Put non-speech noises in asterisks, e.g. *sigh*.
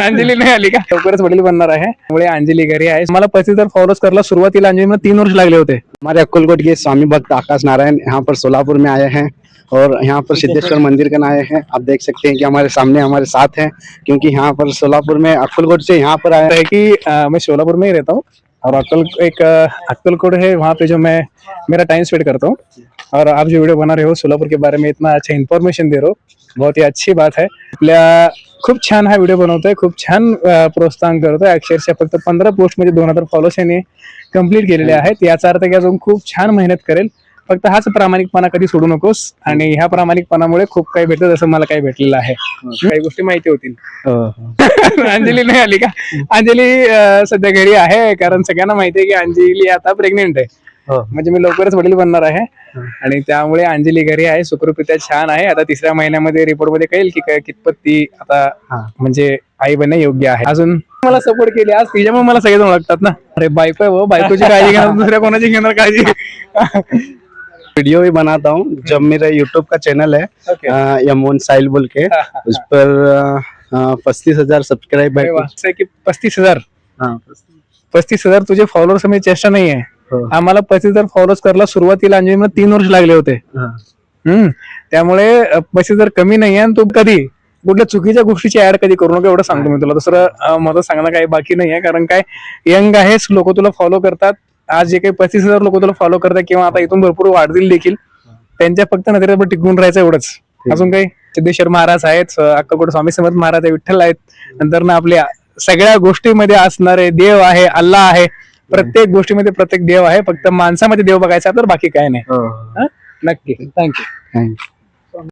*laughs* अंजली नाही आली का? लवकरच वडील बनणार आहे. त्यामुळे अंजली घरी आहे. मला पस्तीस हजार फॉलोअर्स करायला सुरुवातीला अंजली तीन वर्ष लागले होते. हमारे अक्कलकोट के स्वामी भक्त आकाश नारायण यहाँ पर सोलापुर में आए हैं और यहाँ पर सिद्धेश्वर मंदिर का आए हैं। आप देख सकते हैं कि हमारे सामने हमारे साथ हैं क्योंकि यहाँ पर सोलापुर में अक्कलकोट से यहाँ पर आए है। कि मैं शोलापुर में ही रहता हूँ। और अक्कल एक अक्कलकोट है वहाँ पे जो मैं मेरा टाइम स्पेंड करता हूँ। और आप जो वीडियो बना रहे हो सोलापुर के बारे में इतना अच्छा इन्फॉर्मेशन दे रहे हो बहुत ही अच्छी बात है। आपल्या खूप छान हा व्हिडिओ बनवतोय खूप छान प्रोत्साहन करतोय अक्षरशः फक्त पंधरा पोस्टमध्ये दोन हजार फॉलोअर्स यांनी कंप्लीट केलेले आहेत. याचा अर्थ की अजून खूप छान मेहनत करेल. फक्त हाच प्रामाणिकपणा कधी सोडू नकोस आणि ह्या प्रामाणिकपणामुळे खूप काही भेटत असं मला काही भेटलेलं आहे. काही गोष्टी माहिती होतील. अंजली नाही आली का? अंजली सध्या घरी आहे कारण सगळ्यांना माहिती आहे की अंजली आता प्रेग्नेंट आहे. हो. म्हणजे मी लवकरच वडील बनणार आहे आणि त्यामुळे अंजली घरी आहे सुखरूपरित्या छान आहे. आता तिसऱ्या महिन्यामध्ये रिपोर्टमध्ये कळेल की काय- कितपत ती आता हा. म्हणजे आई बनणे योग्य आहे. अजून मला सपोर्ट केली. आज तिच्यामुळे मला सगळेजण ओळखतात ना. अरे बायको आहे हो, बायकोची काळजी घेणार दुसऱ्या कोणाची घेणार काळजी? वीडियो भी बनाता हूँ। जब मेरा यूट्यूब का चैनल है यमोन साहिल बोल के *laughs* उस पर पच्चीस हजार सब्सक्राइब है की पस्तीस हजार? हाँ। पस्तीस हजार तुझे फॉलोअर्स मी चेष्टा नाही आहे हो. आम्हाला पस्तीस हजार फॉलोअर्स करायला सुरुवातीला तीन वर्ष लागले होते। हाँ. हम्म त्यामुळे अ, पैसे जर कमी नाही आहे तू कधी कुठल्या चुकीच्या गोष्टीची ऍड कधी करू नका एवढं सांगतो मी तुला. दुसरं माझं सांगणं काही बाकी नाही आहे कारण काय यंग आहेस लोक तुला फॉलो करतात. आज जे काही पस्तीस हजार लोक तुला फॉलो करतात किंवा आता इथून भरपूर वाढतील देखील त्यांच्या फक्त नजरेवर टिकून राहायचं एवढंच. अजून काही? सिद्धेश्वर महाराज आहेत अक्कलकोट स्वामी समर्थ महाराज आहे विठ्ठल आहेत. नंतर ना आपल्या सगळ्या गोष्टीमध्ये असणारे देव आहे अल्लाह आहे. प्रत्येक गोष्टीमध्ये प्रत्येक देव आहे फक्त माणसामध्ये देव बघायचा तर बाकी काय नाही. हो. नक्की. थँक्यू.